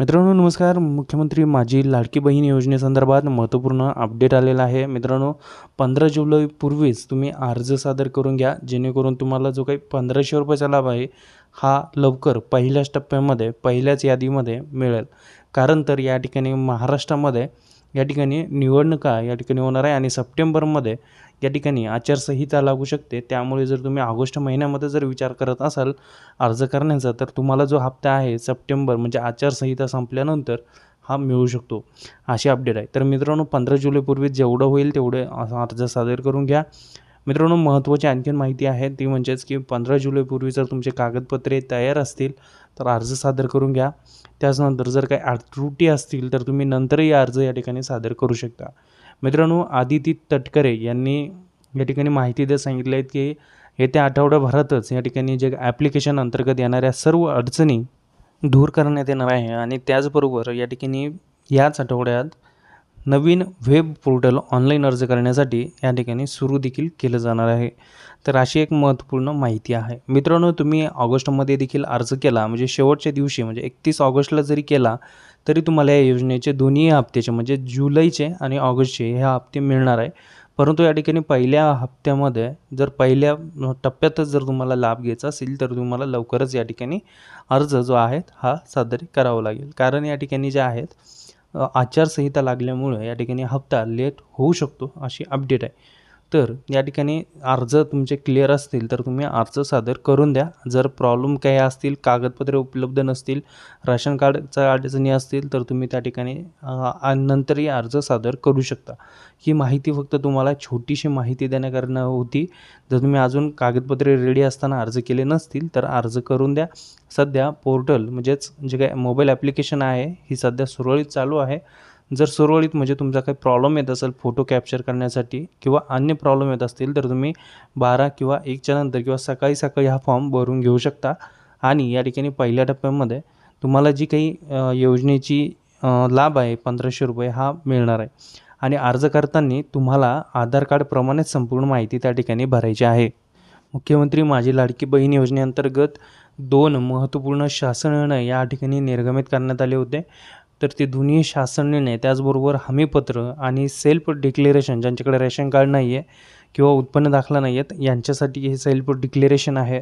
मित्रांनो नमस्कार. मुख्यमंत्री माझी लाडकी बहीण योजनेसंदर्भात महत्त्वपूर्ण अपडेट आलेला आहे. मित्रांनो पंधरा जुलैपूर्वीच तुम्ही अर्ज सादर करून घ्या. जेणेकरून तुम्हाला जो काही पंधराशे रुपयाचा लाभ आहे हा लवकर पहिल्याच टप्प्यामध्ये पहिल्याच यादीमध्ये मिळेल. कारण तर या ठिकाणी महाराष्ट्रामध्ये या ठिकाणी निवडणुका या ठिकाणी होणार आहे आणि सप्टेंबरमध्ये या ठिकाणी आचारसंहिता लागू शकते. त्यामुळे जर तुम्ही ऑगस्ट महिन्यामध्ये जर विचार करत असाल अर्ज करण्याचा तर तुम्हाला जो हप्ता आहे सप्टेंबर म्हणजे आचारसंहिता संपल्यानंतर हा मिळू शकतो. अशी अपडेट आहे. तर मित्रांनो पंधरा जुलैपूर्वी जेवढं होईल तेवढे अर्ज सादर करून घ्या. मित्रांनो महत्त्वाची आणखीन माहिती आहे ती म्हणजेच की पंधरा जुलैपूर्वी जर तुमचे कागदपत्रे तयार असतील तर अर्ज सादर करून घ्या. त्याचनंतर जर काही त्रुटी असतील तर तुम्ही नंतरही अर्ज या ठिकाणी सादर करू शकता. मित्रांनो आदिती तटकरे यांनी या ठिकाणी माहिती देत सांगितले आहेत की येत्या आठवड्याभरातच या ठिकाणी जे ॲप्लिकेशन अंतर्गत येणाऱ्या सर्व अडचणी दूर करण्यात येणार आहे आणि त्याचबरोबर या ठिकाणी याच आठवड्यात नवीन वेब पोर्टल ऑनलाईन अर्ज करण्यासाठी या ठिकाणी सुरू देखील केलं जाणार आहे. तर अशी एक महत्त्वपूर्ण माहिती आहे. मित्रांनो तुम्ही ऑगस्टमध्ये देखील अर्ज केला म्हणजे शेवटच्या दिवशी म्हणजे एकतीस ऑगस्टला जरी केला तरी तुम्हाला या योजनेचे दोन्ही हप्त्याचे म्हणजे जुलैचे आणि ऑगस्टचे हे हप्ते मिळणार आहे. परंतु या ठिकाणी पहिल्या हप्त्यामध्ये जर पहिल्या टप्प्यातच जर तुम्हाला लाभ घ्यायचा असेल तर तुम्हाला लवकरच या ठिकाणी अर्ज जो आहे हा सादर करावा लागेल. कारण या ठिकाणी जे आहेत आचारसंहिता लागल्यामुळं या ठिकाणी हप्ता लेट होऊ शकतो अशी अपडेट आहे. तर या ठिकाणी अर्ज तुमचे क्लिअर असतील तर तुम्ही अर्ज सादर करून द्या. जर प्रॉब्लेम काही असतील कागदपत्रे उपलब्ध नसतील राशन कार्डचा अडचणी असतील तर तुम्ही त्या ठिकाणी नंतरही अर्ज सादर करू शकता. ही माहिती फक्त तुम्हाला छोटीशी माहिती देण्याकरणं होती. जर तुम्ही अजून कागदपत्रे रेडी असताना अर्ज केले नसतील तर अर्ज करून द्या. सध्या पोर्टल म्हणजेच जे काय मोबाईल ॲप्लिकेशन आहे ही सध्या सुरळीत चालू आहे. जर सुरळीत म्हणजे तुमचा काही प्रॉब्लेम येत असेल फोटो कॅप्चर करण्यासाठी किंवा अन्य प्रॉब्लेम येत असतील तर तुम्ही बारा किंवा एकच्या नंतर किंवा सकाळी सकाळी हा फॉर्म भरून घेऊ शकता. आणि या ठिकाणी पहिल्या टप्प्यामध्ये तुम्हाला जी काही योजनेची लाभ आहे पंधराशे रुपये हा मिळणार आहे. आणि अर्ज करताना तुम्हाला आधार कार्डप्रमाणेच संपूर्ण माहिती त्या ठिकाणी भरायची आहे. मुख्यमंत्री माझी लाडकी बहीण योजनेअंतर्गत दोन महत्त्वपूर्ण शासन निर्णय या ठिकाणी निर्गमित करण्यात आले होते. तर ते दोन्ही शासन निर्णय त्याचबरोबर हमीपत्र आणि सेल्फ डिक्लेरेशन ज्यांच्याकडे रेशन कार्ड नाही आहे किंवा उत्पन्न दाखला नाही आहेत यांच्यासाठी हे सेल्फ डिक्लेरेशन आहे.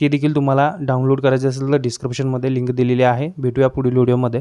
ते देखील तुम्हाला डाउनलोड करायचे असेल तर डिस्क्रिप्शनमध्ये लिंक दिलेली आहे. भेटूया पुढील व्हिडिओमध्ये